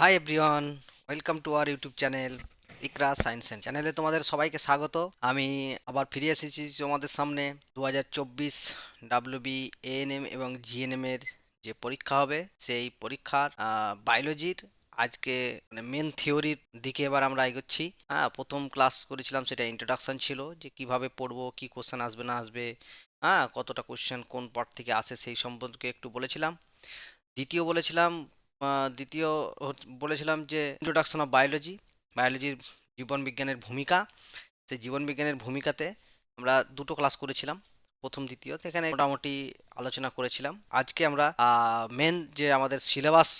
Hi everyone welcome to our YouTube channel Iqra science and চ্যানেলে তোমাদের সবাইকে স্বাগত। আমি আবার ফিরে এসেছি তোমাদের সামনে। দু হাজার চব্বিশ ডাব্লিউবি এএনএম এবং জিএনএম এর যে পরীক্ষা হবে, সেই পরীক্ষার বায়োলজির আজকে মানে মেন থিওরির দিকে এবার আমরা এগোচ্ছি। হ্যাঁ প্রথম ক্লাস করেছিলাম, সেটা ইন্ট্রোডাকশন ছিল যে কীভাবে পড়ব, কি কোশ্চেন আসবে, না আসবে। হ্যাঁ কতটা কোশ্চেন কোন পার্ট থেকে আসে সেই সম্পর্কে একটু বলেছিলাম। দ্বিতীয় বলেছিলাম দ্বিতীয় বলেছিলাম যে ইন্ট্রোডাকশন অফ বায়োলজি বায়োলজির জীবন বিজ্ঞানের ভূমিকা। সেই জীবন বিজ্ঞানের ভূমিকাতে আমরা দুটো ক্লাস করেছিলাম, প্রথম, দ্বিতীয়। এখানে মোটামুটি আলোচনা করেছিলাম। আজকে আমরা মেন যে আমাদের সিলেবাস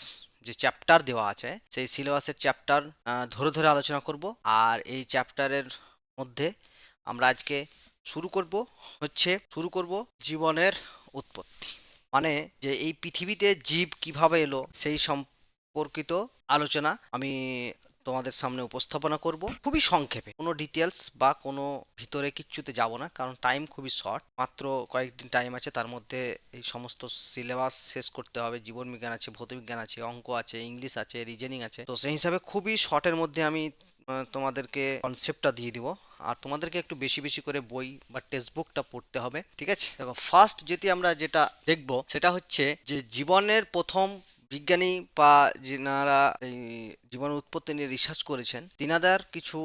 যে চ্যাপ্টার দেওয়া আছে, সেই সিলেবাসের চ্যাপ্টার ধরে ধরে আলোচনা করব। আর এই চ্যাপ্টারের মধ্যে আমরা আজকে শুরু করব, হচ্ছে শুরু করব জীবনের উৎপত্তি। মানে যে এই পৃথিবীতে জীব কীভাবে এলো সেই সম্পর্কিত আলোচনা আমি তোমাদের সামনে উপস্থাপনা করব। খুবই সংক্ষেপে। কোনো ডিটেলস বা কোনো ভিতরে কিচ্ছুতে যাব না, কারণ টাইম খুবই শর্ট মাত্র কয়েকদিন টাইম আছে, তার মধ্যে এই সমস্ত সিলেবাস শেষ করতে হবে। জীবন বিজ্ঞান আছে, ভৌতবিজ্ঞান আছে, অঙ্ক আছে ইংলিশ আছে রিজনিং আছে। তো সেই হিসাবে খুবই শর্টের মধ্যে আমি তোমাদেরকে কনসেপ্টটা দিয়ে দিব। আর তোমাদেরকে একটু বেশি বেশি করে বই বা টেক্সট বুকটা পড়তে হবে, ঠিক আছে? দেখো ফার্স্ট যেটি আমরা যেটা দেখব, সেটা হচ্ছে যে জীবনের প্রথম বিজ্ঞানী বা যিনারা এই জীবনের উৎপত্তি নিয়ে রিসার্চ করেছেন, তিনাদের কিছু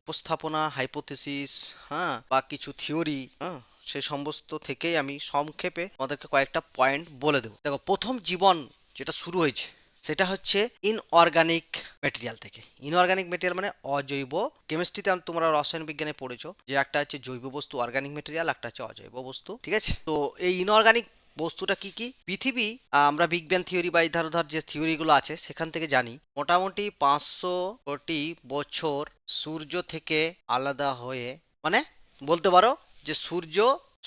উপস্থাপনা হাইপোথেসিস হ্যাঁ বা কিছু থিওরি হ্যাঁ সে সমস্ত থেকেই আমি সংক্ষেপে তোমাদেরকে কয়েকটা পয়েন্ট বলে দেবো। দেখো, প্রথম জীবন যেটা শুরু হয়েছে, সেটা হচ্ছে ইনঅর্গানিক মেটেরিয়াল থেকে। ইনঅর্গানিক মেটেরিয়াল মানে অজৈব। কেমিস্ট্রিতে তোমরা রসায়ন বিজ্ঞানে পড়েছো যে একটা হচ্ছে জৈব বস্তু অর্গানিক মেটেরিয়াল একটা হচ্ছে অজৈব বস্তু, ঠিক আছে? তো এই ইনঅর্গানিক বস্তুটা কি কি? পৃথিবী, আমরা বিগ ব্যাং থিওরি বা এই ধর ধর যে থিওরিগুলো আছে, সেখান থেকে জানি মোটামুটি পাঁচশো কোটি বছর সূর্য থেকে আলাদা হয়ে মানে বলতে পারো যে সূর্য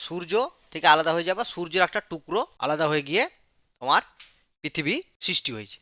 সূর্য থেকে আলাদা হয়ে যাবে সূর্যের একটা টুকরো আলাদা হয়ে গিয়ে তোমার পৃথিবী সৃষ্টি হয়েছে।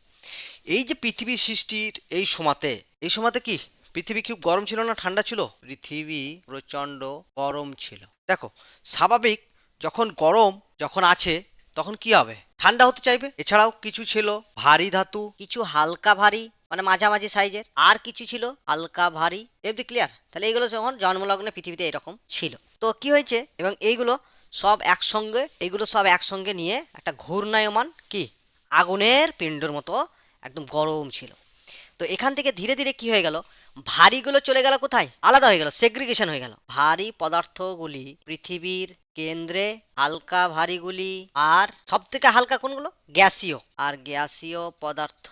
এই যে পৃথিবী সৃষ্টির এই সময়তে এই সময়তে কি পৃথিবী খুব গরম ছিল না ঠান্ডা ছিল? পৃথিবী প্রচণ্ড গরম ছিল। দেখো, স্বাভাবিক যখন গরম যখন আছে, তখন কি হবে? ঠান্ডা হতে চাইবে? এছাড়াও কিছু ছিল ভারী ধাতু। কিছু হালকা ভারী মানে মাঝামাঝি সাইজের। আর কিছু ছিল হালকা ভারী। এমনি ক্লিয়ার তাহলে এইগুলো যখন জন্মলগ্নে পৃথিবীতে এরকম ছিল। তো কি হয়েছে? এবং এইগুলো সব একসঙ্গে, এইগুলো সব একসঙ্গে নিয়ে একটা ঘূর্ণায়মান কি? আগুনের পিণ্ডর মতো একদম গরম ছিল। তো এখান থেকে ধীরে ধীরে কি হয়ে গেল? ভারীগুলো চলে গেল কোথায়? আলাদা হয়ে গেল সেগ্রিগেশন হয়ে গেল। ভারী পদার্থগুলি পৃথিবীর কেন্দ্রে হালকা ভারীগুলি আর সব থেকে হালকা কোনগুলো? গ্যাসীয়। আর গ্যাসীয় পদার্থ,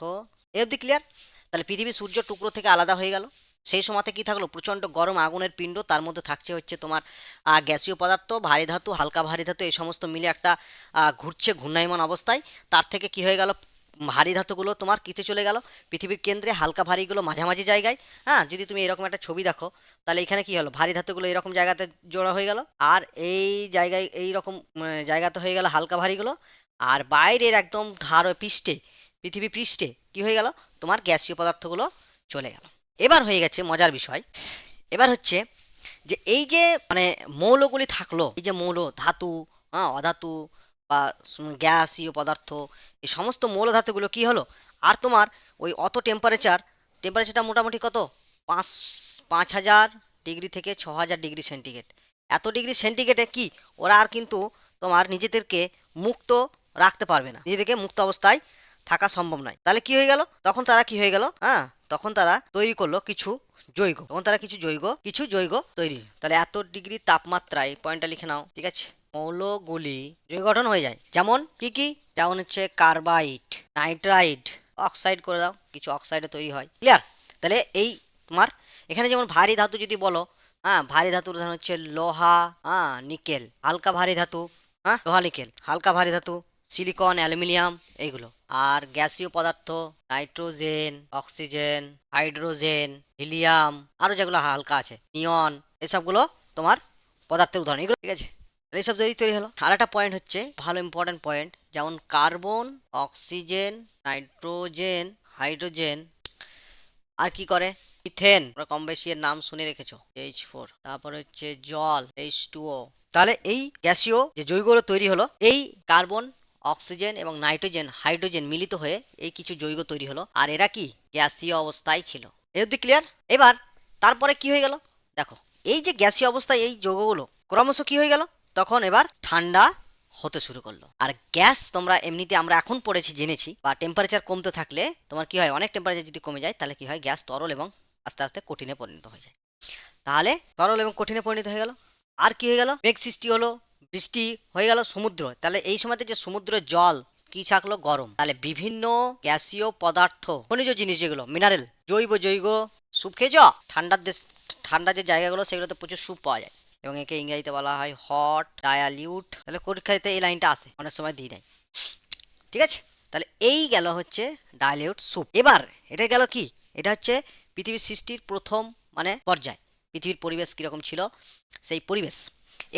এ অবধি ক্লিয়ার তাহলে পৃথিবী সূর্য টুকরো থেকে আলাদা হয়ে গেল। সেই সময়তে কি থাকল? প্রচণ্ড গরম আগুনের পিণ্ড, তার মধ্যে থাকছে হচ্ছে তোমার গ্যাসীয় পদার্থ, ভারী ধাতু, হালকা ভারী ধাতু, এই সমস্ত মিলে একটা ঘুরছে ঘূর্ণায়মান অবস্থায়। তার থেকে কি হয়ে গেল? ভারী ধাতুগুলো তোমার কিতে চলে গেল। পৃথিবীর কেন্দ্রে হালকা ভারীগুলো মাঝামাঝি জায়গায় হ্যাঁ? যদি তুমি এরকম একটা ছবি দেখো, তাহলে এখানে কি হলো? ভারী ধাতুগুলো এরকম জায়গাতে জোড়া হয়ে গেল। আর এই জায়গায় এই রকম জায়গাতে হয়ে গেল হালকা ভারীগুলো। আর বাইরের একদম ধার পৃষ্ঠে, পৃথিবী পৃষ্ঠে কি হয়ে গেল? তোমার গ্যাসীয় পদার্থগুলো চলে গেল। এবার হয়ে গেছে মজার বিষয়। এবার হচ্ছে যে এই যে মানে মৌলগুলি থাকল, এই যে মৌল, ধাতু হ্যাঁ অধাতু বা গ্যাসীয় পদার্থ, এই সমস্ত মৌল ধাতুগুলো কি হলো? আর তোমার ওই অত টেম্পারেচার টেম্পারেচারটা মোটামুটি কত? পাঁচ পাঁচ হাজার ডিগ্রি থেকে ছ হাজার ডিগ্রি সেন্টিগ্রেড এত ডিগ্রি সেন্টিগ্রেডে কি? ওরা আর কিন্তু তোমার নিজেদেরকে মুক্ত রাখতে পারবে না। নিজেদেরকে মুক্ত অবস্থায় থাকা সম্ভব নয়। তাহলে কি হয়ে গেল? তখন তারা কি হয়ে গেল? হ্যাঁ তখন তারা তৈরি করল কিছু জৈব। তখন তারা কিছু জৈব কিছু জৈব তৈরি। তাহলে এত ডিগ্রি তাপমাত্রায় পয়েন্টটা লিখে নাও, ঠিক আছে? মৌলগুলি গঠন হয়ে যায়। যেমন, কি কি? যেমন হচ্ছে কার্বাইড, নাইট্রাইড, অক্সাইড করে দাও, কিছু অক্সাইডে তৈরি হয়। ক্লিয়ার তাহলে এই তোমার, এখানে যেমন ভারী ধাতু যদি বলো হ্যাঁ ভারী ধাতুর উদাহরণ হচ্ছে লোহা হ্যাঁ নিকেল, হালকা ভারী ধাতু হ্যাঁ লোহা, নিকেল, হালকা ভারী ধাতু, সিলিকন, অ্যালুমিনিয়াম, এইগুলো। আর গ্যাসীয় পদার্থ, নাইট্রোজেন, অক্সিজেন, হাইড্রোজেন, হিলিয়াম আরও যেগুলো হালকা আছে, নিয়ন, এসবগুলো তোমার পদার্থের উদাহরণ। এগুলো ঠিক আছে? এইসব যদি তৈরি হলো, আর একটা পয়েন্ট হচ্ছে ভালো ইম্পর্ট্যান্ট পয়েন্ট যেমন কার্বন অক্সিজেন নাইট্রোজেন হাইড্রোজেন আর কি করে? ইথেন কম বেশি এর নাম শুনে রেখেছো এইচ ফোর তারপর হচ্ছে জল এইচ টু তাহলে এই গ্যাসীয় যে যৌগগুলো তৈরি হলো, এই কার্বন অক্সিজেন এবং নাইট্রোজেন হাইড্রোজেন মিলিত হয়ে এই কিছু যৌগ তৈরি হলো, আর এরা কি? গ্যাসীয় অবস্থায় ছিল। এ অব্দি ক্লিয়ার এবার, তারপরে কি হয়ে গেল? দেখো, এই যে গ্যাসীয় অবস্থায় এই যৌগগুলো ক্রমশ কি হয়ে গেল? তখন এবার ঠান্ডা হতে শুরু করল। আর গ্যাস তোমরা এমনিতে আমরা এখন পড়েছি, জেনেছি, বা টেম্পারেচার কমতে থাকলে তোমার কি হয়? অনেক টেম্পারেচার যদি কমে যায়, তাহলে কি হয়? গ্যাস তরল এবং আস্তে আস্তে কঠিনে পরিণত হয়ে যায়। তাহলে তরল এবং কঠিনে পরিণত হয়ে গেল। আর কি হয়ে গেল? মেঘ সৃষ্টি হলো, বৃষ্টি হয়ে গেল সমুদ্র। তাহলে এই সময়তে যে সমুদ্রের জল, কি থাকল? গরম। তাহলে বিভিন্ন গ্যাসীয় পদার্থ, খনিজ জিনিস যেগুলো মিনারেল জৈব জৈব স্যুপ খেয়েছ ঠান্ডার দেশ ঠান্ডা যে জায়গাগুলো, সেগুলোতে প্রচুর স্যুপ পাওয়া যায়। এবং একে ইংরেজিতে বলা হয় হট ডায়ালিউট। তাহলে পরীক্ষাতে এই লাইনটা আসে, অনেক সময় দিয়ে দেয়। ঠিক আছে? তাহলে এই গেল হচ্ছে ডায়ালিউট স্যুপ এবার এটা গেল কি? এটা হচ্ছে পৃথিবীর সৃষ্টির প্রথম মানে পর্যায়। পৃথিবীর পরিবেশ কীরকম ছিল? সেই পরিবেশ।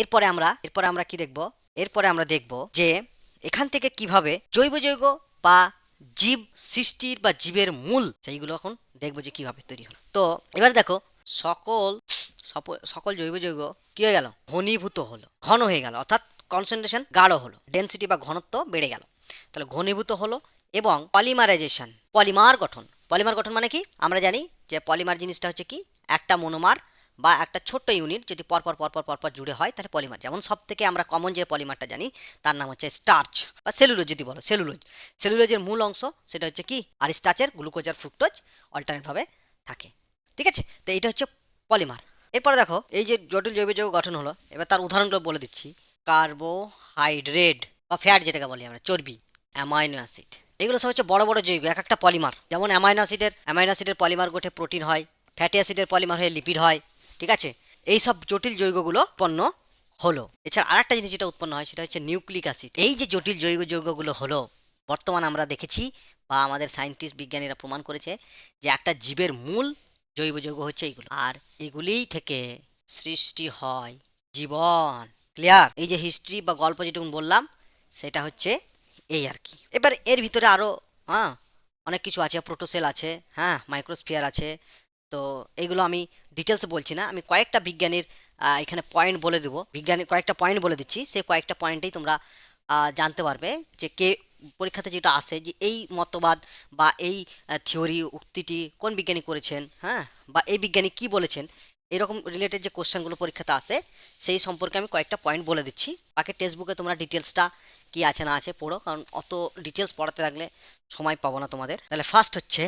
এরপরে আমরা এরপরে আমরা কি দেখব? এরপরে আমরা দেখব যে এখান থেকে কীভাবে জৈব যৌগ বা জীব সৃষ্টির বা জীবের মূল, সেইগুলো এখন দেখব যে কীভাবে তৈরি হলো। তো এবার দেখো, সকল সকল জৈব যৌগ কি হয়ে গেল? ঘনীভূত হলো। ঘন হয়ে গেল, অর্থাৎ কনসেন্ট্রেশন গাঢ় হলো ডেনসিটি বা ঘনত্ব বেড়ে গেল। তাহলে ঘনীভূত হলো এবং পলিমারাইজেশন পলিমার গঠন। পলিমার গঠন মানে কি? আমরা জানি যে পলিমার জিনিসটা হচ্ছে কি? একটা মনোমার বা একটা ছোট্ট ইউনিট যদি পরপর পরপর পরপর জুড়ে হয়, তাহলে পলিমার যেমন সব থেকে আমরা কমন যে পলিমারটা জানি, তার নাম হচ্ছে স্টার্চ বা সেলুলোজ যদি বলো সেলুলোজ সেলুলোজের মূল অংশ সেটা হচ্ছে কি? আর স্টার্চের গ্লুকোজ আর ফ্রুক্টোজ অল্টারনেটভাবে থাকে। ঠিক আছে? তো এটা হচ্ছে পলিমার এরপরে দেখো, এই যে জটিল জৈব যৌগ গঠন হলো, এবার তার উদাহরণগুলো বলে দিচ্ছি। কার্বোহাইড্রেট, বা ফ্যাট যেটাকে বলি আমরা, চর্বি, অ্যামাইনো অ্যাসিড। এগুলো সব হচ্ছে বড় বড় জৈব, এক একটা পলিমার। যেমন অ্যামাইনো অ্যাসিডের অ্যামাইনো অ্যাসিডের পলিমার গোটে প্রোটিন হয়, ফ্যাটি অ্যাসিডের পলিমার হয়ে লিপিড হয়, ঠিক আছে? এই সব জটিল যৌগগুলো উৎপন্ন হলো। এছাড়া আরেকটা জিনিস যেটা উৎপন্ন হয়, সেটা হচ্ছে নিউক্লিক অ্যাসিড। এই যে জটিল জৈব যৌগগুলো হলো, বর্তমান আমরা দেখেছি, বা আমাদের সায়েন্টিস্ট বিজ্ঞানীরা প্রমাণ করেছে, যে একটা জীবের মূল জৈব যৌগ হচ্ছে এইগুলো। আর এগুলিই থেকে সৃষ্টি হয় জীবন। ক্লিয়ার এই যে হিস্ট্রি বা গল্প যেটুকু বললাম, সেটা হচ্ছে এই আর কি। এবার এর ভিতরে আরও হ্যাঁ অনেক কিছু আছে প্রোটোসেল আছে হ্যাঁ মাইক্রোস্ফিয়ার আছে। তো এইগুলো আমি ডিটেলসে বলছি না, আমি কয়েকটা বিজ্ঞানীর এখানে পয়েন্ট বলে দেবো। বিজ্ঞানী কয়েকটা পয়েন্ট বলে দিচ্ছি সেই কয়েকটা পয়েন্টেই তোমরা জানতে পারবে যে কে পরীক্ষাতে যেটা আসে যে এই মতবাদ বা এই থিওরি উক্তিটি কোন বিজ্ঞানী করেছেন হ্যাঁ? বা এই বিজ্ঞানী কি বলেছেন, এরকম রিলেটেড যে কোশ্চেনগুলো পরীক্ষাতে আসে, সেই সম্পর্কে আমি কয়েকটা পয়েন্ট বলে দিচ্ছি। বাকি টেক্সট বুকে তোমরা ডিটেলসটা কি আছে না আছে পড়ো, কারণ অত ডিটেলস পড়াতে লাগলে সময় পাবো না তোমাদের। তাহলে ফার্স্ট হচ্ছে,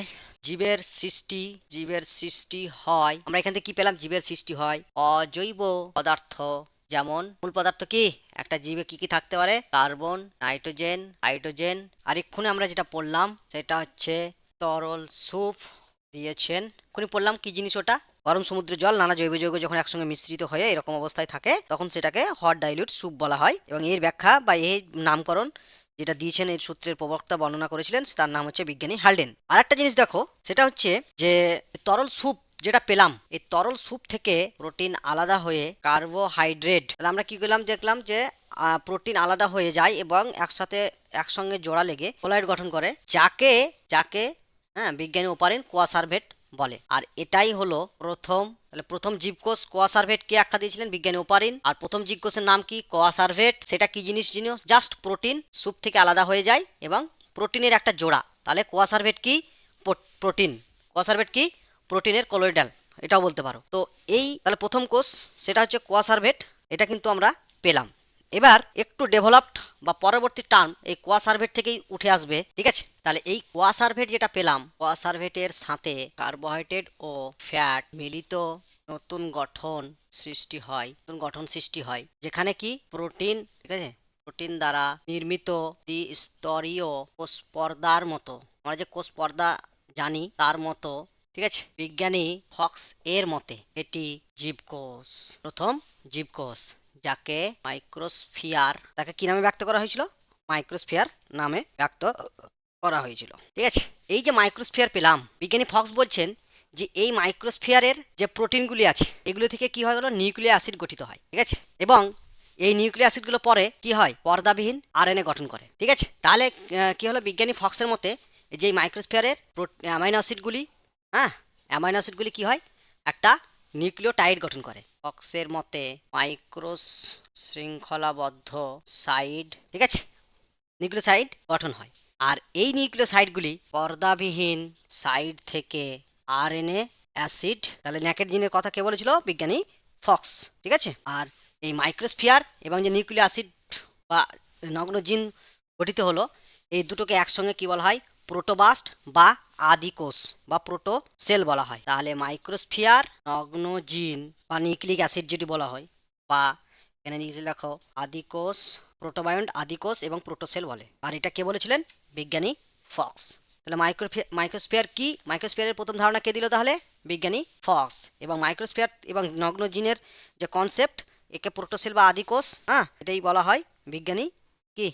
জীবের সৃষ্টি জীবের সৃষ্টি হয়। আমরা এখান থেকে কি পেলাম? জীবের সৃষ্টি হয়। অজৈব পদার্থ যেমন মূল পদার্থ কি? একটা জীবে কি কি থাকতে পারে? Carbon, nitrogen, hydrogen. আর এক্ষুনি আমরা যেটা পড়লাম, সেটা হচ্ছে তরল সুপ দিয়েছেন। এক্ষুনি পড়লাম কি জিনিস ওটা? গরম সমুদ্রের জল, নানা জৈব যৌগ যখন একসঙ্গে মিশ্রিত হয়ে এরকম অবস্থায় থাকে, তখন সেটাকে হট ডাইলিউট স্যুপ বলা হয়। এবং এর ব্যাখ্যা বা এর নামকরণ যেটা দিয়েছেন এর সূত্রের প্রবক্তা বর্ণনা করেছিলেন, তার নাম হচ্ছে বিজ্ঞানী হালডেন। আর একটা জিনিস দেখো, সেটা হচ্ছে যে তরল স্যুপ যেটা পেলাম, এই তরল স্যুপ থেকে প্রোটিন আলাদা হয়ে কার্বোহাইড্রেট। তাহলে আমরা কি করলাম? দেখলাম যে প্রোটিন আলাদা হয়ে যায় এবং একসাথে, একসঙ্গে জোড়া লেগে কোলাইড গঠন করে, যাকে যাকে হ্যাঁ বিজ্ঞানী ওপারেন কোয়াসার্ভেট বলে। আর এটাই হলো প্রথম, তাহলে প্রথম জীবকোষ কোয়াসার্ভেট কে আখ্যা দিয়েছিলেন? বিজ্ঞানী ওপারিন। আর প্রথম জীবকোষের নাম কি? কোয়াসার্ভেট সেটা কি জিনিস জিনিস? জাস্ট প্রোটিন স্যুপ থেকে আলাদা হয়ে যায় এবং প্রোটিনের একটা জোড়া। তাহলে কোয়াসার্ভেট কি? প্রোটিন। কোয়াসার্ভেট কি? প্রোটিনের কলোইডাল এটাও বলতে পারো। তো এই তাহলে প্রথম কোষ, সেটা হচ্ছে কোয়াসার্ভেট, এটা কিন্তু আমরা পেলাম। এবার একটু ডেভেলপড বা পরবর্তী টার্ম এই কোয়াসার্ভেট থেকেই উঠে আসবে, ঠিক আছে? তাহলে এই কোয়াসার্ভেট যেটা পেলাম, কোয়াসার্ভেটের সাথে কার্বোহাইড্রেট ও ফ্যাট মিলিত নতুন গঠন সৃষ্টি হয়, নতুন গঠন সৃষ্টি হয়, যেখানে কি? প্রোটিন, ঠিক আছে? প্রোটিন দ্বারা নির্মিত দ্বিস্তরীয় কোষ পর্দার মতো। আমরা যে কোষ পর্দা জানি, তার মতো ঠিক আছে? বিজ্ঞানী ফক্স এর মতে এটি জীবকোষ। প্রথম জীবকোষ যাকে মাইক্রোস্ফিয়ার, তাকে কি নামে ব্যক্ত করা হয়েছিল? মাইক্রোস্ফিয়ার নামে ব্যক্ত করা হয়েছিল। ঠিক আছে? এই যে মাইক্রোস্ফিয়ার পেলাম, বিজ্ঞানী ফক্স বলছেন যে এই মাইক্রোস্ফিয়ারের যে প্রোটিনগুলি আছে, এগুলো থেকে কি হয় হলো নিউক্লিয় অ্যাসিড গঠিত হয়। ঠিক আছে? এবং এই নিউক্লিয় অ্যাসিডগুলো পরে কি হয়? পর্দাবিহীন আরএনএ গঠন করে। ঠিক আছে? তাহলে কি হলো? বিজ্ঞানী ফক্সের মতে যে মাইক্রোস্ফিয়ারের অ্যামাইনো অ্যাসিডগুলি হ্যাঁ অ্যামাইনো অ্যাসিডগুলি কি হয়? একটা নিউক্লিওটাইড গঠন করে। ফক্সের মতে মাইক্রোস শৃঙ্খলাবদ্ধ সাইড, ঠিক আছে? নিউক্লিওসাইড গঠন হয়। আর এই নিউক্লিওসাইডগুলি পর্দাবিহীন সাইড থেকে আরএনএ অ্যাসিড, তাহলে ন্যাকেট জিনের কথা কে বলেছিল? বিজ্ঞানী ফক্স, ঠিক আছে? আর এই মাইক্রোস্ফিয়ার এবং যে নিউক্লিয় অ্যাসিড বা নগ্ন জিন গঠিত হলো, এই দুটোকে একসঙ্গে কী বলা হয়? প্রোটোবাস্ট বা আদিকোষ বা প্রোটো সেল বলা হয়। তাহলে মাইক্রোস্ফিয়ার নগ্ন জিন বা নিউক্লিক অ্যাসিড যেটি বলা হয় বা এখানে নিচে লেখো আদিকোষ প্রোটোবায়ন্ট আদিকোষ এবং প্রোটোসেল বলে। আর এটা কে বলেছিলেন? বিজ্ঞানী ফক্স। তাহলে মাইক্রো মাইক্রোস্ফিয়ার কি? মাইক্রোস্ফিয়ারের প্রথম ধারণা কে দিল তাহলে? বিজ্ঞানী ফক্স। এবং মাইক্রোস্ফিয়ার এবং নগ্ন জিনের যে কনসেপ্ট একে প্রোটোসেল বা আদিকোষ হ্যাঁ এটাই বলা হয় বিজ্ঞানী কি?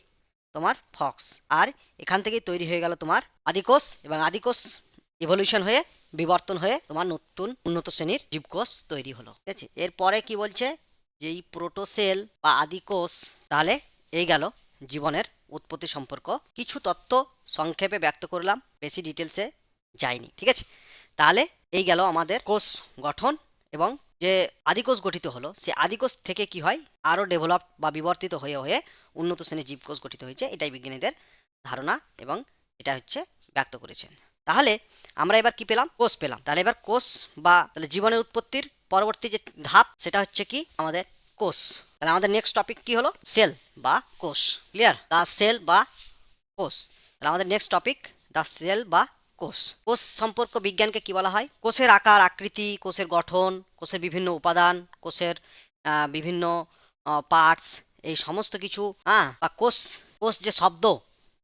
তোমার ফক্স আর এখান থেকেই তৈরি হয়ে গেল তোমার আদিকোষ এবং আদিকোষ ইভলিউশন হয়ে বিবর্তন হয়ে তোমার নতুন উন্নত শ্রেণির জীবকোষ তৈরি হলো। ঠিক আছে? এরপরে কি বলছে? যে এই প্রোটোসেল বা আদিকোষ, তাহলে এই গেল জীবনের উৎপত্তি সম্পর্ক। কিছু তথ্য সংক্ষেপে ব্যক্ত করলাম, বেশি ডিটেলসে যাইনি ঠিক আছে? তাহলে এই গেল আমাদের কোষ গঠন এবং যে আদিকোষ গঠিত হলো, সে আদিকোষ থেকে কি হয়? আরও ডেভেলপ বা বিবর্তিত হয়ে হয়ে উন্নত শ্রেণির জীবকোষ গঠিত হয়েছে, এটাই বিজ্ঞানীদের ধারণা এবং এটা হচ্ছে ব্যক্ত করেছেন। তাহলে আমরা এবার কি পেলাম? কোষ পেলাম। তাহলে এবার কোষ বা তাহলে জীবনের উৎপত্তির পরবর্তী যে ধাপ, সেটা হচ্ছে কি? আমাদের কোষ। তাহলে আমাদের নেক্সট টপিক কি হলো? সেল বা কোষ। ক্লিয়ার দ্য সেল বা কোষ। তাহলে আমাদের নেক্সট টপিক দ্য সেল বা কোষ। কোষ সম্পর্ক বিজ্ঞানকে কি বলা হয়? কোষের আকার, আকৃতি, কোষের গঠন, কোষের বিভিন্ন উপাদান, কোষের বিভিন্ন পার্টস এই সমস্ত কিছু হ্যাঁ বা কোষ কোষ যে শব্দ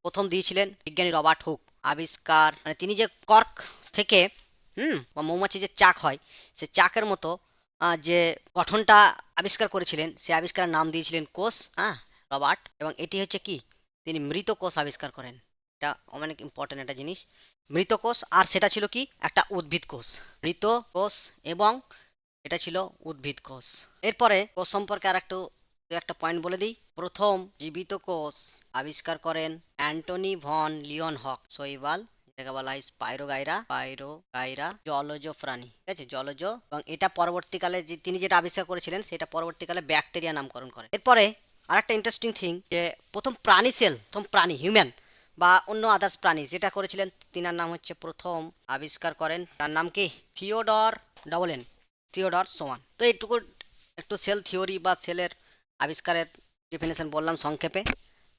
প্রথম দিয়েছিলেন বিজ্ঞানী রবার্ট হুক, আবিষ্কার মানে তিনি যে কর্ক থেকে, হুম, বা মৌমাছি যে চাক হয়, সে চাকের মতো যে গঠনটা আবিষ্কার করেছিলেন, সে আবিষ্কারের নাম দিয়েছিলেন কোষ হ্যাঁ রবার্ট, এবং এটি হচ্ছে কি? তিনি মৃত কোষ আবিষ্কার করেন। এটা অনেক ইম্পর্টেন্ট একটা জিনিস। মৃত কোষ আর সেটা ছিল কি? একটা উদ্ভিদ কোষ। মৃত কোষ এবং এটা ছিল উদ্ভিদ কোষ। এরপরে কোষ সম্পর্কে আর একটু একটা পয়েন্ট বলে দিই। প্রথম জীবিত কোষ আবিষ্কার করেন অ্যান্টনি ভন লিওন হক শৈবাল, যেটাকে বলা হয় স্পাইরোগাইরা পাইরোগাইরা জলজ প্রাণী। ঠিক আছে? জলজ। এবং এটা পরবর্তীকালে যে তিনি যেটা আবিষ্কার করেছিলেন, সেটা পরবর্তীকালে ব্যাকটেরিয়া নামকরণ করে। এরপরে আর একটা ইন্টারেস্টিং থিং যে প্রথম প্রাণী সেল প্রথম প্রাণী হিউম্যান বা অন্য আদার্স প্রাণী, যেটা করেছিলেন তিনার নাম হচ্ছে প্রথম আবিষ্কার করেন। তার নাম কি? Theodor double N Theodor Schwann তো এইটুকু একটু সেল থিওরি বা সেলের আবিষ্কারের ডেফিনেশন বললাম সংক্ষেপে,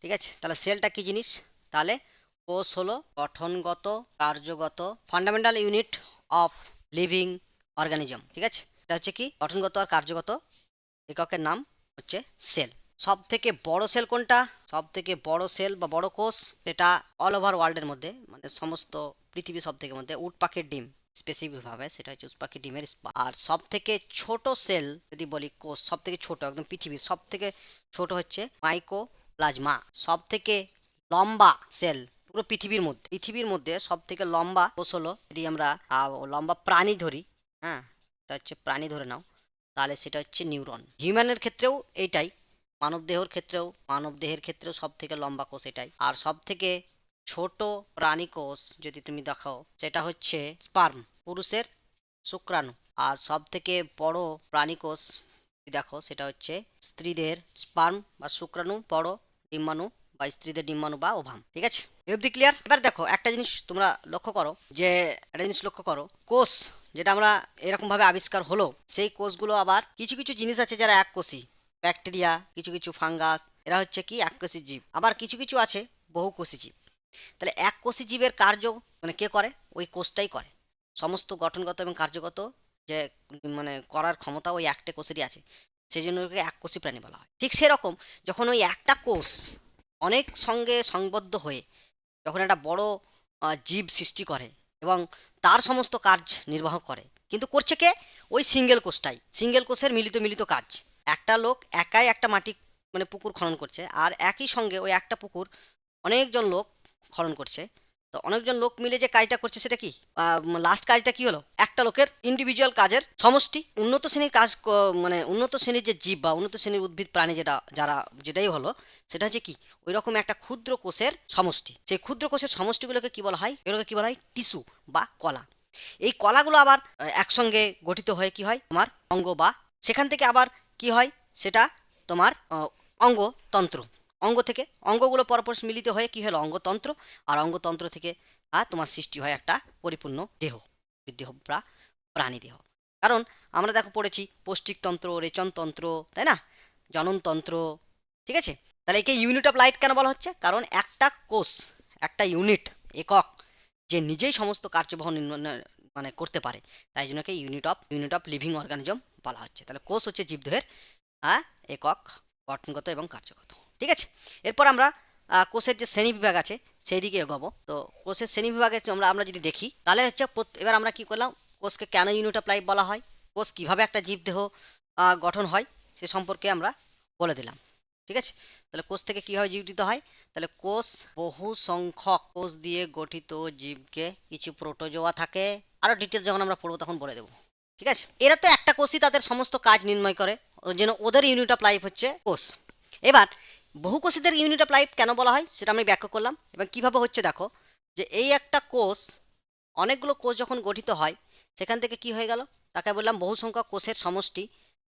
ঠিক আছে? তাহলে সেলটা কি জিনিস? তাহলে কোষ হলো গঠনগত, কার্যগত fundamental unit of living organism ঠিক আছে? এটা হচ্ছে কি? গঠনগত আর কার্যগত এককের নাম হচ্ছে সেল সব থেকে বড় সেল কোনটা? সব থেকে বড় সেল বা বড় কোষ সেটা অল ওভার ওয়ার্ল্ডের মধ্যে মানে সমস্ত পৃথিবী সব থেকে মধ্যে উট পাখির ডিম স্পেসিফিকভাবে সেটা হচ্ছে পাখির ডিমের আর সব থেকে ছোট সেল যদি বলি কোষ সব থেকে ছোট, একদম পৃথিবীর সব থেকে ছোট হচ্ছে মাইকো প্লাজমা সব থেকে লম্বা সেল পুরো পৃথিবীর মধ্যে পৃথিবীর মধ্যে সব থেকে লম্বা কোষ হলো, যদি আমরা লম্বা প্রাণী ধরি হ্যাঁ এটা হচ্ছে প্রাণী ধরে নাও, তাহলে সেটা হচ্ছে নিউরন। হিউম্যানের ক্ষেত্রেও এইটাই মানব দেহর ক্ষেত্রেও মানব দেহের ক্ষেত্রেও সব থেকে লম্বা কোষ এটাই। আর সব থেকে ছোট প্রাণী কোষ যদি তুমি দেখাও, সেটা হচ্ছে স্পার্ম, পুরুষের শুক্রাণু। আর সব থেকে বড় প্রাণী কোষ দেখো, সেটা হচ্ছে স্ত্রীদের স্পার্ম বা শুক্রাণু বড় ডিম্বাণু বা স্ত্রীদের ডিম্বাণু বা ওভাম। ঠিক আছে? অবধি ক্লিয়ার এবার দেখো, একটা জিনিস তোমরা লক্ষ্য করো, যে একটা জিনিস লক্ষ্য করো, কোষ যেটা আমরা এরকম ভাবে আবিষ্কার হলো, সেই কোষগুলো আবার কিছু কিছু জিনিস আছে যারা এক কোষী ব্যাকটেরিয়া, কিছু কিছু ফাঙ্গাস, এরা হচ্ছে কি এককোষী জীব। আবার কিছু কিছু আছে বহুকোষী জীব। তাহলে এককোষী জীবের কার্য মানে কে করে? ওই কোষটাই করে। সমস্ত গঠনগত এবং কার্যগত যে মানে করার ক্ষমতা ওই একটা কোষেরই আছে। সেই জন্য ওকে এককোষী প্রাণী বলা হয়। ঠিক সেরকম যখন ওই একটা কোষ অনেক সঙ্গে সংবদ্ধ হয়ে যখন একটা বড় জীব সৃষ্টি করে এবং তার সমস্ত কাজ নির্বাহ করে, কিন্তু করছে কে? ওই সিঙ্গেল কোষটাই। সিঙ্গেল কোষের মিলিত মিলিত কাজ। একটা লোক একাই একটা মাটি মানে পুকুর খনন করছে, আর একই সঙ্গে ওই একটা পুকুর অনেকজন লোক খনন করছে। তো অনেকজন লোক মিলে যে কাজটা করছে সেটা কি? লাস্ট কাজটা কি হলো? একটা লোকের ইন্ডিভিজুয়াল কাজের সমষ্টি, উন্নত শ্রেণির কাজ মানে উন্নত শ্রেণির যে জীব বা উন্নত শ্রেণির উদ্ভিদ প্রাণী যেটা, যারা, যেটাই হলো, সেটা হচ্ছে কি? ওই রকম একটা ক্ষুদ্র কোষের সমষ্টি। সেই ক্ষুদ্র কোষের সমষ্টিগুলোকে কি বলা হয়? এগুলোকে কি বলা হয়? টিস্যু বা কলা। এই কলাগুলো আবার একসঙ্গে গঠিত হয়ে কি হয়? আমার অঙ্গ বা সেখান থেকে আবার কি হয়? সেটা তোমার অঙ্গতন্ত্র। অঙ্গ থেকে অঙ্গগুলো পরপর মিলিত হয়ে কি হলো? অঙ্গতন্ত্র। আর অঙ্গতন্ত্র থেকে আর তোমার সৃষ্টি হয় একটা পরিপূর্ণ দেহ। দেহ বা প্রাণী দেহ। কারণ আমরা দেখো পড়েছি পৌষ্টিকতন্ত্র রেচনতন্ত্র তাই না? জননতন্ত্র ঠিক আছে? তাহলে একে ইউনিট অফ লাইট কেন বলা হচ্ছে? কারণ একটা কোষ, একটা ইউনিট একক, যে নিজেই সমস্ত কার্যবহন মানে করতে পারে। তাই জন্য একে unit of unit of living organism বলা হচ্ছে। তাহলে কোষ হচ্ছে জীবদেহের একক, গঠনগত এবং কার্যগত। ঠিক আছে? এরপর আমরা কোষের যে শ্রেণি বিভাগ আছে, সেই দিকে এগোবো। তো কোষের শ্রেণি বিভাগে আমরা আমরা যদি দেখি, তাহলে হচ্ছে এবার আমরা কি করলাম? কোষকে কেন ইউনিট অফ লাইফ বলা হয়? কোষ কীভাবে একটা জীবদেহ গঠন হয়? সে সম্পর্কে আমরা বলে দিলাম। ঠিক আছে? তাহলে কোষ থেকে কীভাবে জীবিত হয়? তাহলে কোষ বহু সংখ্যক কোষ দিয়ে গঠিত জীবকে, কিছু প্রোটোজোয়া থাকে। আরও ডিটেলস যখন আমরা পড়ব, তখন বলে দেবো। ঠিক আছে? এরা তো একটা কোষই তাদের সমস্ত কাজ নির্ণয় করে জন্য ওদের ইউনিট অফ লাইফ হচ্ছে কোষ। এবার, বহু কোষীদের ইউনিট অফ লাইফ কেন বলা হয় সেটা আমি ব্যাখ্যা করলাম। এবং কীভাবে হচ্ছে দেখো, যে এই একটা কোষ, অনেকগুলো কোষ যখন গঠিত হয়, সেখান থেকে কি হয়ে গেল? তাকে বললাম বহু সংখ্যক কোষের সমষ্টি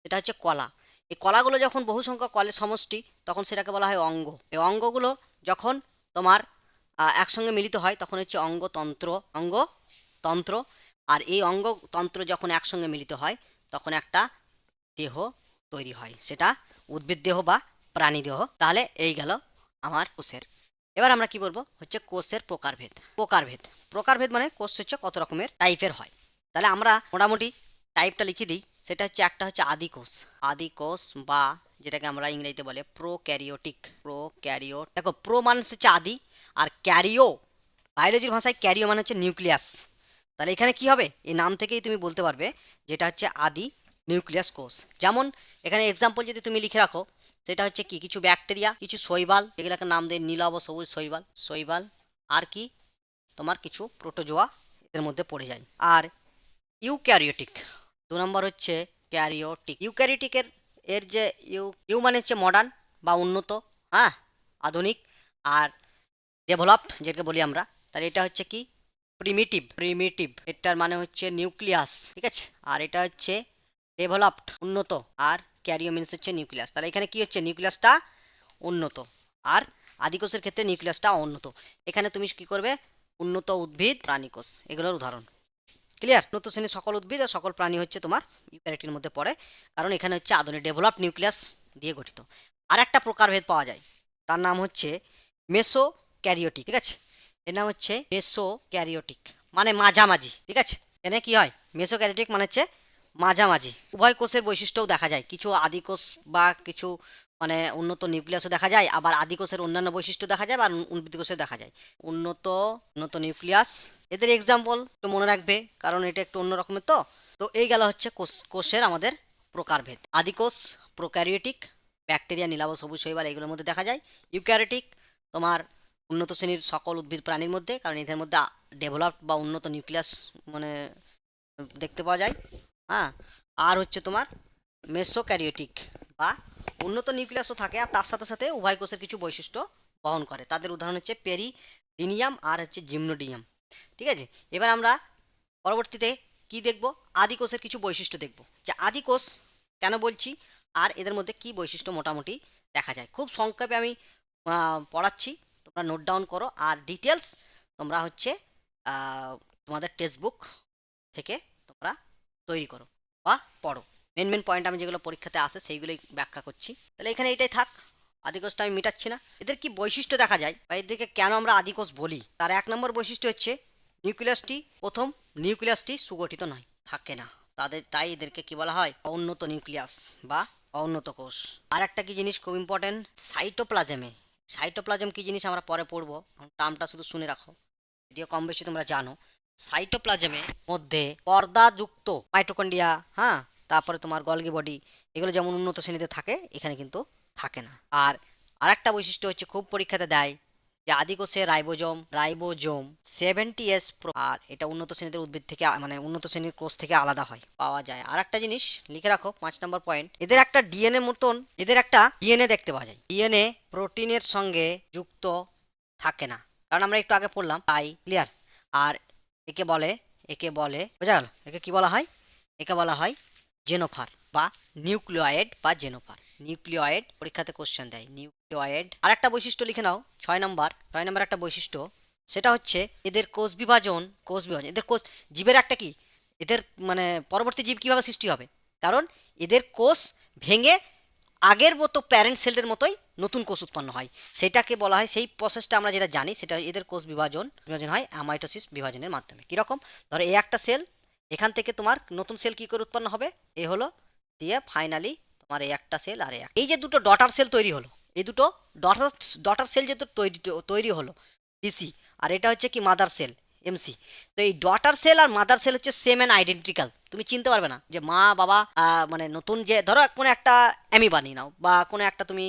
এটা হচ্ছে কলা। এই কলাগুলো যখন বহু সংখ্যক কলের সমষ্টি, তখন সেটাকে বলা হয় অঙ্গ। এই অঙ্গগুলো যখন তোমার একসঙ্গে মিলিত হয়, তখন হচ্ছে অঙ্গতন্ত্র অঙ্গতন্ত্র। আর এই অঙ্গতন্ত্র যখন একসঙ্গে মিলিত হয়, তখন একটা দেহ তৈরি হয়। সেটা উদ্ভিদ দেহ বা প্রাণী দেহ। তাহলে এই গেল আমার কোষের। এবার আমরা কি বলব? হচ্ছে কোষের প্রকারভেদ। প্রকারভেদ। প্রকারভেদ মানে কোষ হচ্ছে কত রকমের টাইপের হয়। তাহলে আমরা মোটামুটি টাইপটা লিখে দিই। সেটা হচ্ছে একটা হচ্ছে আদি কোষ। আদি কোষ বা যেটাকে আমরা ইংরেজিতে বলে প্রো ক্যারিওটিক প্রো ক্যারিও দেখো প্রো মানে হচ্ছে আদি আর ক্যারিও বায়োলজির ভাষায় ক্যারিও মানে হচ্ছে নিউক্লিয়াস। তাহলে এখানে কি হবে? এই নাম থেকেই তুমি বলতে পারবে যেটা হচ্ছে আদি নিউক্লিয়াস কোষ। যেমন এখানে এক্সাম্পল যদি তুমি লিখে রাখো, সেটা হচ্ছে কি? কিছু ব্যাকটেরিয়া কিছু শৈবাল যেগুলোকে নাম দেয় নীলাব সবুজ শৈবাল। শৈবাল আর কি? তোমার কিছু প্রোটোজোয়া এদের মধ্যে পড়ে যায়। আর ইউক্যারিওটিক, দু নম্বর হচ্ছে ক্যারিওটিক। ইউক্যারিওটিকের এর যে ইউ ইউ মানে হচ্ছে মডার্ন বা উন্নত হ্যাঁ? আধুনিক আর ডেভেলপড যেটাকে বলি আমরা। তাহলে এটা হচ্ছে কি? প্রিমিটিভ প্রিমিটিভ এটার মানে হচ্ছে নিউক্লিয়াস ঠিক আছে? আর এটা হচ্ছে ডেভেলপড উন্নত, আর ক্যারিও মিনস হচ্ছে নিউক্লিয়াস তাহলে এখানে কি হচ্ছে? নিউক্লিয়াসটা উন্নত, আর আদিকোষের ক্ষেত্রে নিউক্লিয়াসটা উন্নত। এখানে তুমি কি করবে? উন্নত উদ্ভিদ, প্রাণীকোষ, এগুলোর উদাহরণ। ক্লিয়ার উন্নত শ্রেণির সকল উদ্ভিদ আর সকল প্রাণী হচ্ছে তোমার ইউক্যারিটির মধ্যে পড়ে, কারণ এখানে হচ্ছে আধুনিক ডেভেলপ নিউক্লিয়াস দিয়ে গঠিত। আর একটা প্রকারভেদ পাওয়া যায়, তার নাম হচ্ছে মেসো ক্যারিওটি ঠিক আছে? এর নাম হচ্ছে মেসো ক্যারিওটিক মানে মাঝামাঝি, ঠিক আছে? এনে কি হয়? মেসো ক্যারিওটিক মানে হচ্ছে মাঝামাঝি। উভয় কোষের বৈশিষ্ট্যও দেখা যায়। কিছু আদি কোষ বা কিছু মানে উন্নত নিউক্লিয়াসও দেখা যায়, আবার আদি কোষের অন্যান্য বৈশিষ্ট্য দেখা যায় বা উদ্ভিদ কোষে দেখা যায়। উন্নত উন্নত নিউক্লিয়াস। এদের এক্সাম্পল একটু মনে রাখবে, কারণ এটা একটু অন্য রকমের তো। তো এই গেল হচ্ছে কোষ, কোষের আমাদের প্রকারভেদ। আদিকোষ প্রোক্যারিওটিক, ব্যাকটেরিয়া নীলাব সবুজ শৈবাল, এগুলোর মধ্যে দেখা যায়। ইউক্যারিটিক তোমার উন্নত শ্রেণির সকল উদ্ভিদ প্রাণীর মধ্যে, কারণ এদের মধ্যে ডেভেলপড বা উন্নত নিউক্লিয়াস মানে দেখতে পাওয়া যায়। হ্যাঁ আর হচ্ছে তোমার মেসোক্যারিওটিক বা উন্নত নিউক্লিয়াসও থাকে আর তার সাথে সাথে উভয় কোষের কিছু বৈশিষ্ট্য বহন করে। তাদের উদাহরণ হচ্ছে পেরিডিনিয়াম আর হচ্ছে জিমনোডিয়াম। ঠিক আছে? এবার আমরা পরবর্তীতে কি দেখব? আদি কোষের কিছু বৈশিষ্ট্য দেখব। যে আদি কোষ কেন বলছি? আর এদের মধ্যে কি বৈশিষ্ট্য মোটামুটি দেখা যায়? খুব সংক্ষেপে আমি পড়াচ্ছি। তোমরা নোট ডাউন করো আর ডিটেলস তোমরা হচ্ছে তোমাদের টেক্সট বুক থেকে তোমরা তৈরি করো বা পড়ো। মেন মেন পয়েন্ট আমি যেগুলো পরীক্ষাতে আসে সেইগুলোই ব্যাখ্যা করছি। তাহলে এখানে এটাই থাক, আদিকোষটা আমি মেটাচ্ছি না। এদের কি বৈশিষ্ট্য দেখা যায় বা এদেরকে কেন আমরা আদিকোষ বলি? তার এক নম্বর বৈশিষ্ট্য হচ্ছে, নিউক্লিয়াসটি প্রথম, নিউক্লিয়াসটি সুগঠিত নয়, থাকে না। তাদের, তাই এদেরকে কি বলা হয়? অউন্নত নিউক্লিয়াস বা অউন্নত কোষ। আর একটা কি জিনিস খুব ইম্পর্টেন্ট সাইটোপ্লাজমে সাইটোপ্লাজম কি জিনিস আমরা পরে পড়ব? টার্মটা শুধু শুনে রাখো। যদিও কম বেশি তোমরা জানো। সাইটোপ্লাজমে মধ্যে পর্দাযুক্ত মাইটোকন্ডিয়া হ্যাঁ? তারপরে তোমার গলগি বডি এগুলো যেমন উন্নত শ্রেণীতে থাকে, এখানে কিন্তু থাকে না। আর আরেকটা বৈশিষ্ট্য হচ্ছে খুব পরীক্ষাতে দেয় যে আদিকোষে রাইবোজোম রাইবোজোম সেভেন্টি এস প্রো আর এটা উন্নত শ্রেণীদের উদ্ভিদ থেকে মানে উন্নত শ্রেণির কোষ থেকে আলাদা হয়, পাওয়া যায়। আর একটা জিনিস লিখে রাখো, পাঁচ নম্বর পয়েন্ট এদের একটা ডিএনএ মতন, এদের একটা ডিএনএ দেখতে পাওয়া যায়। ডিএনএ প্রোটিনের সঙ্গে যুক্ত থাকে না। কারণ আমরা একটু আগে পড়লাম, তাই ক্লিয়ার আর একে বলে একে বলে, বোঝা গেল? একে কি বলা হয়? একে বলা হয় জেনোফার বা নিউক্লিয়েড বা জেনোফার। নিউক্লিয়েড পরীক্ষাতে কোশ্চেন দেয়। নিউ ডয়েড আর একটা বৈশিষ্ট্য লিখে নাও, ছয় নম্বর। ছয় নম্বর একটা বৈশিষ্ট্য, সেটা হচ্ছে এদের কোষ বিভাজন কোষ বিভাজন। এদের কোষ, জীবের একটা কি? এদের মানে পরবর্তী জীব কীভাবে সৃষ্টি হবে? কারণ এদের কোষ ভেঙে আগের মতো প্যারেন্ট সেলের মতোই নতুন কোষ উৎপন্ন হয়। সেটাকে বলা হয়, সেই প্রসেসটা আমরা যেটা জানি, সেটা এদের কোষ বিভাজন বিভাজন হয় অ্যামাইটোসিস বিভাজনের মাধ্যমে। কীরকম? ধরো এই একটা সেল এখান থেকে তোমার নতুন সেল কী করে উৎপন্ন হবে? এ হলো, দিয়ে ফাইনালি তোমার এই একটা সেল আর। এই যে দুটো ডটার সেল তৈরি হলো এই দুটো ডটার ডটার সেল যেহেতু তৈরি তৈরি হলো ডিসি আর এটা হচ্ছে কি মাদার সেল এমসি তো এই ডটার সেল আর মাদার সেল হচ্ছে সেম অ্যান্ড আইডেন্টিক্যাল তুমি চিনতে পারবে না যে মা, বাবা মানে নতুন যে, ধরো কোনো একটা অ্যামিবা নিয়ে নাও, বা কোনো একটা তুমি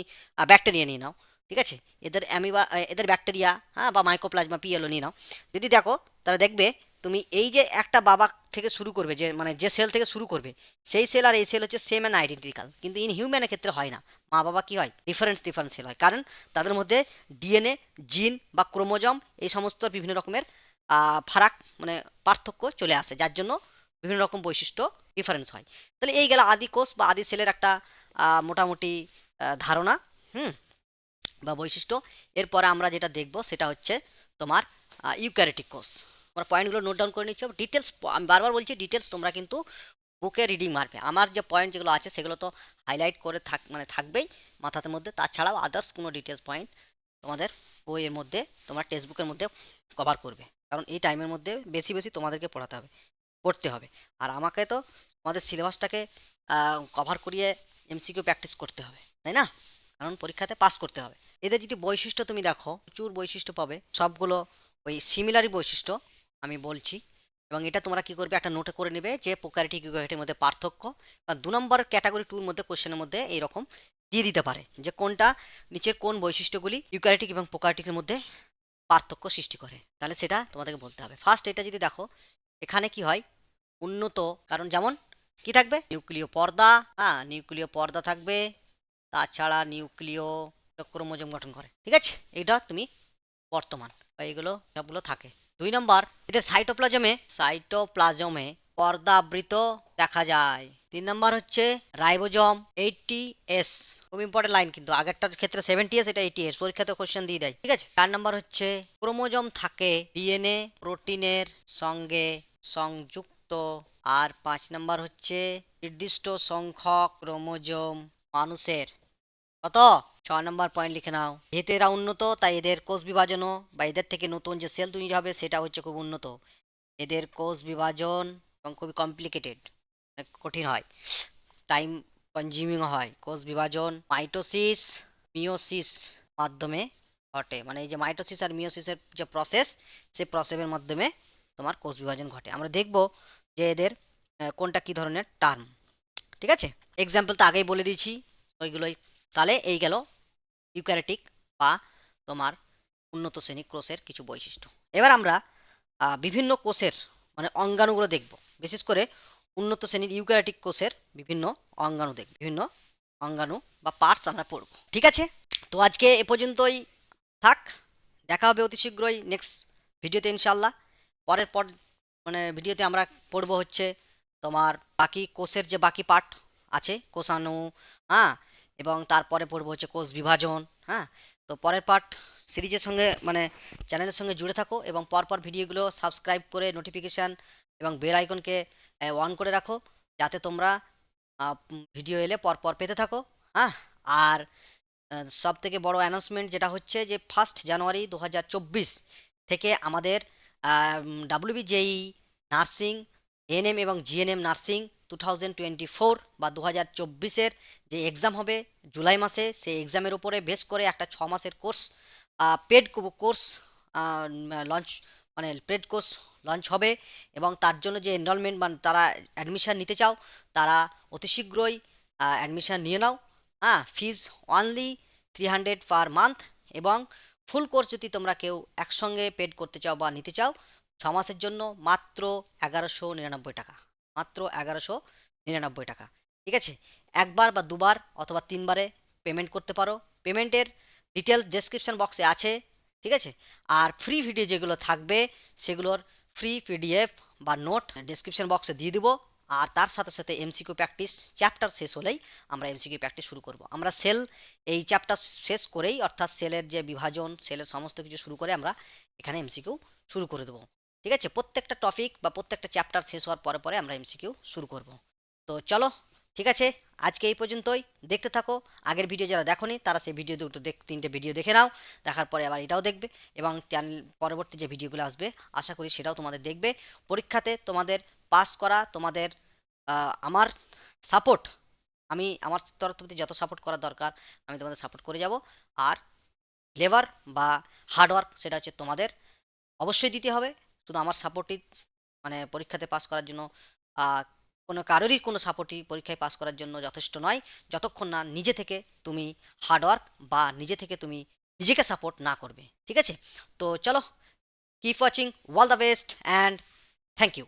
ব্যাকটেরিয়া নিয়ে নাও, ঠিক আছে? এদের অ্যামিবা, এদের ব্যাকটেরিয়া হ্যাঁ বা মাইক্রোপ্লাজমা পিএলও নিয়ে নাও। যদি দেখো, তাহলে দেখবে তুমি এই যে একটা বাবা থেকে শুরু করবে, যে মানে যে সেল থেকে শুরু করবে, সেই সেল আর এই সেল হচ্ছে সেম অ্যান্ড আইডেন্টিক্যাল কিন্তু ইন হিউম্যানের ক্ষেত্রে হয় না। মা বাবা কি হয়? ডিফারেন্স ডিফারেন্স সেল হয়। কারণ তাদের মধ্যে ডিএনএ জিন বা ক্রোমোজম এই সমস্ত বিভিন্ন রকমের ফারাক মানে পার্থক্য চলে আসে, যার জন্য বিভিন্ন রকম বৈশিষ্ট্য ডিফারেন্স হয়। তাহলে এই গেল আদি কোষ বা আদি সেলের একটা মোটামুটি ধারণা, হুম, বা বৈশিষ্ট্য। এরপরে আমরা যেটা দেখব সেটা হচ্ছে তোমার ইউক্যারেটিক কোষ। তোমরা পয়েন্টগুলো নোট ডাউন করে নিচ্ছ। ডিটেলস আমি বারবার বলছি ডিটেলস তোমরা কিন্তু বুকে রিডিং মারবে। আমার যে পয়েন্ট যেগুলো আছে, সেগুলো তো হাইলাইট করে থাক মানে থাকবেই মাথার মধ্যে। তাছাড়াও আদার্স কোনো ডিটেলস পয়েন্ট তোমাদের বইয়ের মধ্যে, তোমার টেক্সট বুকের মধ্যে কভার করবে। কারণ এই টাইমের মধ্যে বেশি বেশি তোমাদেরকে পড়াতে হবে পড়তে হবে। আর আমাকে তো তোমাদের সিলেবাসটাকে কভার করিয়ে এমসিকিউ প্র্যাকটিস করতে হবে, তাই না? কারণ পরীক্ষাতে পাস করতে হবে। এদের যদি বৈশিষ্ট্য তুমি দেখো, প্রচুর বৈশিষ্ট্য পাবে। সবগুলো ওই সিমিলারই বৈশিষ্ট্য। আমি বলছি। এবং এটা তোমরা কি করবে? একটা নোটে করে নেবে যে পোকারিটিক ইউক্যারিটির মধ্যে পার্থক্য বা দু নম্বর ক্যাটাগরি টুর মধ্যে কোশ্চেনের মধ্যে এইরকম দিয়ে দিতে পারে যে কোনটা নিচের কোন বৈশিষ্ট্যগুলি ইউক্যারিটিক এবং পোকারিটিকের মধ্যে পার্থক্য সৃষ্টি করে। তাহলে সেটা তোমাদেরকে বলতে হবে। ফার্স্ট এটা যদি দেখো, এখানে কি হয়? উন্নত, কারণ যেমন কি থাকবে? নিউক্লিয় পর্দা হ্যাঁ নিউক্লিয় পর্দা থাকবে। তাছাড়া নিউক্লিয় ক্রোমোজোম গঠন করে। ঠিক আছে? এইটা তুমি বর্তমান বা এগুলো সবগুলো থাকে। দুই নম্বর, এদের সাইটোপ্লাজমে সাইটোপ্লাজমে পর্দাবৃত দেখা যায়। তিন নম্বর হচ্ছে রাইবোজম এইটটি এস খুব ইম্পর্টেন্ট লাইন কিন্তু, আগেরটার ক্ষেত্রে সেভেন্টি এস এটা এইটি এস পরীক্ষাতে কোশ্চেন দিয়ে দেয়, ঠিক আছে? চার নম্বর হচ্ছে ক্রোমোজম থাকে ডিএনএ প্রোটিনের সঙ্গে সংযুক্ত। আর পাঁচ নম্বর হচ্ছে নির্দিষ্ট সংখ্যক ক্রোমোজোম মানুষের। কত ছ নম্বর পয়েন্ট লিখে নাও। যেহেতু এরা উন্নত, তাই এদের কোষ বিভাজনও বা এদের থেকে নতুন যে সেল তৈরি হবে, সেটা হচ্ছে খুব উন্নত। এদের কোষ বিভাজন এবং খুবই কমপ্লিকেটেড কঠিন হয়। টাইম কনজিউমিং হয়। কোষ বিভাজন মাইটোসিস মিওসিস মাধ্যমে ঘটে। মানে এই যে মাইটোসিস আর মিওসিসের যে প্রসেস সেই প্রসেসের মাধ্যমে তোমার কোষ বিভাজন ঘটে। আমরা দেখব যে এদের কোনটা কি ধরনের টার্ম ঠিক আছে? এক্সাম্পল তো আগেই বলে দিয়েছি, ওইগুলোই তাহলে এই গেল ইউক্যারেটিক বা তোমার উন্নত শ্রেণি কোষের কিছু বৈশিষ্ট্য। এবার আমরা বিভিন্ন কোষের মানে অঙ্গাণুগুলো দেখব। বিশেষ করে উন্নত শ্রেণির ইউক্যারেটিক কোষের বিভিন্ন অঙ্গাণু দেখব বিভিন্ন অঙ্গাণু বা পার্টস আমরা পড়ব। ঠিক আছে? তো আজকে এ পর্যন্তই থাক। দেখা হবে অতি শীঘ্রই নেক্সট ভিডিওতে ইনশাল্লাহ পরের পর মানে ভিডিওতে আমরা পড়ব হচ্ছে তোমার বাকি কোষের যে বাকি পার্ট আছে, কোষাণু হ্যাঁ? এবং তারপরে পড়ব হচ্ছে কোষ বিভাজন হ্যাঁ? তো পরের পার্ট সিরিজের সঙ্গে মানে চ্যানেলের সঙ্গে জুড়ে থাকো এবং পরপর ভিডিওগুলো সাবস্ক্রাইব করে নোটিফিকেশান এবং বেল আইকনকে অন করে রাখো যাতে তোমরা ভিডিও এলে পরপর পেতে থাকো হ্যাঁ? আর সব থেকে বড় অ্যানাউন্সমেন্ট যেটা হচ্ছে যে ফার্স্ট জানুয়ারি দু হাজার চব্বিশ থেকে আমাদের ডাব্লিউবি জেই নার্সিং এনএম এবং GNM nursing two thousand twenty four বা দু হাজার চব্বিশের যে এক্সাম হবে জুলাই মাসে, সেই এক্সামের উপরে বেশ করে একটা ছ মাসের কোর্স পেড কোর্স লঞ্চ মানে পেড কোর্স লঞ্চ হবে এবং তার জন্য যে এনরোলমেন্ট বা তারা অ্যাডমিশান নিতে চাও, তারা অতি শীঘ্রই অ্যাডমিশান নিয়ে নাও। হ্যাঁ fees only three hundred per month এবং ফুল কোর্স যদি তোমরা কেউ একসঙ্গে পেড করতে চাও বা নিতে চাও, ছ মাসের জন্য মাত্র এগারোশো নিরানব্বই টাকা। মাত্র এগারোশো নিরানব্বই টাকা। ঠিক আছে? একবার বা দুবার অথবা তিনবারে পেমেন্ট করতে পারো। পেমেন্টের ডিটেলস ডেসক্রিপশন বক্সে আছে। ঠিক আছে? আর ফ্রি ভিডিও যেগুলো থাকবে, সেগুলোর ফ্রি পিডিএফ বা নোট ডেসক্রিপশন বক্সে দিয়ে দিব। আর তার সাথে সাথে এমসিকিউ প্র্যাকটিস চ্যাপ্টার শেষ হলেই আমরা এমসিকিউ প্র্যাকটিস শুরু করব। আমরা সেল এই চ্যাপ্টার শেষ করেই, অর্থাৎ সেলের যে বিভাজন সেলের সমস্ত কিছু শুরু করে আমরা এখানে এমসিকিউ শুরু করে দেবো। ঠিক আছে? প্রত্যেকটা টপিক বা প্রত্যেকটা চ্যাপ্টার শেষ হওয়ার পরে পরে আমরা এমসিকিউ শুরু করব। তো চলো, ঠিক আছে? আজকে এই পর্যন্তই। দেখতে থাকো। আগের ভিডিও যারা দেখোনি, তারা সেই ভিডিও দুটো দেখ তিনটে ভিডিও দেখে নাও। দেখার পরে আবার এটাও দেখবে এবং চ্যানেল পরবর্তী যে ভিডিওগুলো আসবে, আশা করি সেটাও তোমাদের দেখবে। পরীক্ষাতে তোমাদের পাস করা, তোমাদের আমার সাপোর্ট আমি আমার তরফ থেকে যত সাপোর্ট করা দরকার, আমি তোমাদের সাপোর্ট করে যাব। আর লেবার বা হার্ডওয়ার্ক সেটা হচ্ছে তোমাদের অবশ্যই দিতে হবে। শুধু আমার সাপোর্টই মানে পরীক্ষাতে পাস করার জন্য কোনো কারোরই কোনো সাপোর্টই পরীক্ষায় পাস করার জন্য যথেষ্ট নয়। যতক্ষণ না নিজে থেকে তুমি হার্ডওয়ার্ক বা নিজে থেকে তুমি নিজেকে সাপোর্ট না করবে। ঠিক আছে? তো চলো keep watching all the best and thank you